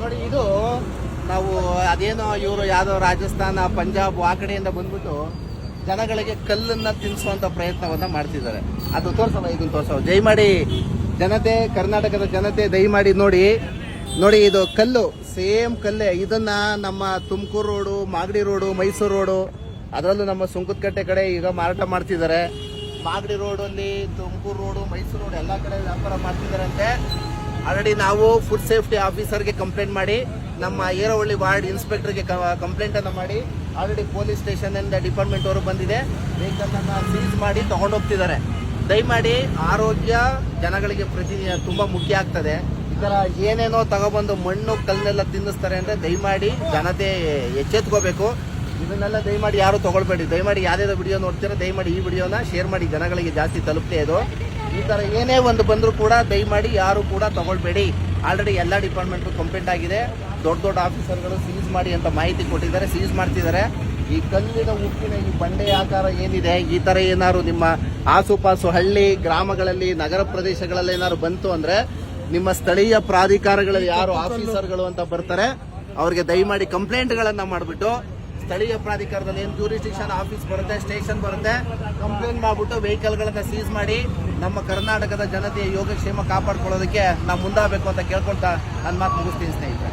ನೋಡಿ, ಇದು ನಾವು ಅದೇನೋ ಇವರು ಯಾವುದೋ ರಾಜಸ್ಥಾನ, ಪಂಜಾಬ್ ಆ ಕಡೆಯಿಂದ ಬಂದ್ಬಿಟ್ಟು ಜನಗಳಿಗೆ ಕಲ್ಲನ್ನು ತಿನ್ನಿಸುವಂಥ ಪ್ರಯತ್ನವನ್ನು ಮಾಡ್ತಿದ್ದಾರೆ. ಅದು ತೋರಿಸಲ್ಲ ಇದನ್ನು ತೋರಿಸೋ ದಯಮಾಡಿ ಜನತೆ, ಕರ್ನಾಟಕದ ಜನತೆ ದಯಮಾಡಿ ನೋಡಿ. ನೋಡಿ, ಇದು ಕಲ್ಲು, ಸೇಮ್ ಕಲ್ಲೇ. ಇದನ್ನು ನಮ್ಮ Tumakuru road, Magadi road, Mysuru road, ಅದರಲ್ಲೂ ನಮ್ಮ ಸುಂಕದಕಟ್ಟೆ ಕಡೆ ಈಗ ಮಾರಾಟ ಮಾಡ್ತಿದ್ದಾರೆ. ಮಾಗಡಿ ರೋಡಲ್ಲಿ, ತುಮಕೂರು ರೋಡು, ಮೈಸೂರು ರೋಡ್, ಎಲ್ಲ ಕಡೆ ವ್ಯಾಪಾರ ಮಾಡ್ತಿದ್ದಾರಂತೆ. ಆಲ್ರೆಡಿ ನಾವು ಫುಡ್ ಸೇಫ್ಟಿ ಆಫೀಸರ್ಗೆ ಕಂಪ್ಲೇಂಟ್ ಮಾಡಿ, ನಮ್ಮ ಏರವಳ್ಳಿ ವಾರ್ಡ್ ಇನ್ಸ್ಪೆಕ್ಟರ್ಗೆ ಕಂಪ್ಲೇಂಟ್ ಅನ್ನು ಮಾಡಿ ಆಲ್ರೆಡಿ ಪೊಲೀಸ್ ಸ್ಟೇಷನ್ ಇಂದ ಡಿಪಾರ್ಟ್ಮೆಂಟ್ ಅವರು ಬಂದಿದೆ. ವೆಹಿಕಲ್ ಅನ್ನ ಸೀಸ್ ಮಾಡಿ ತಗೊಂಡೋಗ್ತಿದ್ದಾರೆ ದಯಮಾಡಿ ಆರೋಗ್ಯ ಜನಗಳಿಗೆ ಪ್ರತಿ, ತುಂಬಾ ಮುಖ್ಯ ಆಗ್ತದೆ. ಈ ತರ ಏನೇನೋ ತಗೊಬಂದು ಮಣ್ಣು ಕಲ್ಲನ್ನೆಲ್ಲ ತಿನ್ನಿಸ್ತಾರೆ ಅಂದ್ರೆ ದಯಮಾಡಿ ಜನತೆ ಎಚ್ಚೆತ್ಕೋಬೇಕು. ಇದನ್ನೆಲ್ಲ ದಯಮಾಡಿ ಯಾರು ತಗೊಳ್ಬೇಡಿ. ದಯಮಾಡಿ ಯಾವ್ದಾದ್ರು ವಿಡಿಯೋ ನೋಡ್ತೀರಾ, ದಯಮಾಡಿ ಈ ವಿಡಿಯೋನ ಶೇರ್ ಮಾಡಿ. ಜನಗಳಿಗೆ ಜಾಸ್ತಿ ತಲುಪ್ತೇ ಇದು ಈ ತರ ಏನೇ ಒಂದು ಬಂದರೂ ಕೂಡ ದಯಮಾಡಿ ಯಾರು ಕೂಡ ತಗೊಳ್ಬೇಡಿ. ಆಲ್ರೆಡಿ ಎಲ್ಲ ಡಿಪಾರ್ಟ್ಮೆಂಟ್ ಕಂಪ್ಲೇಂಟ್ ಆಗಿದೆ. ದೊಡ್ಡ ದೊಡ್ಡ ಆಫೀಸರ್ಗಳು ಸೀಸ್ ಮಾಡಿ ಅಂತ ಮಾಹಿತಿ ಕೊಟ್ಟಿದ್ದಾರೆ. ಸೀಸ್ ಮಾಡ್ತಿದ್ದಾರೆ. ಈ ಕಲ್ಲಿನ ಉಪ್ಪಿನ ಈ ಬಂಡೆ ಆಕಾರ ಏನಿದೆ? ಈ ತರ ಏನಾದ್ರು ನಿಮ್ಮ ಆಸುಪಾಸು ಹಳ್ಳಿ ಗ್ರಾಮಗಳಲ್ಲಿ ನಗರ ಪ್ರದೇಶಗಳಲ್ಲಿ ಏನಾದ್ರು ಬಂತು ಅಂದ್ರೆ ನಿಮ್ಮ ಸ್ಥಳೀಯ ಪ್ರಾಧಿಕಾರಗಳಲ್ಲಿ ಯಾರು ಆಫೀಸರ್ಗಳು ಅಂತ ಬರ್ತಾರೆ ಅವ್ರಿಗೆ ದಯಮಾಡಿ ಕಂಪ್ಲೇಂಟ್ಗಳನ್ನ ಮಾಡಿಬಿಟ್ಟು ಸ್ಥಳೀಯ ಪ್ರಾಧಿಕಾರದಲ್ಲಿ ಏನು ಜೂರಿಸ್ಟಿಕ್ಷನ್ ಆಫೀಸ್ ಬರುತ್ತೆ ಸ್ಟೇಷನ್ ಬರುತ್ತೆ ಕಂಪ್ಲೇಂಟ್ ಮಾಡಿಬಿಟ್ಟು ವೆಹಿಕಲ್ಗಳನ್ನು ಸೀಸ್ ಮಾಡಿ ನಮ್ಮ ಕರ್ನಾಟಕದ ಜನತೆಯ ಯೋಗಕ್ಷೇಮ ಕಾಪಾಡ್ಕೊಳ್ಳೋದಕ್ಕೆ ನಾವು ಮುಂದಾಗಬೇಕು ಅಂತ ಕೇಳ್ಕೊಳ್ತಾ ನನ್ನ ಮಾತು ಮುಗಿಸ್ತೀನಿ ಸ್ನೇಹಿತರೆ.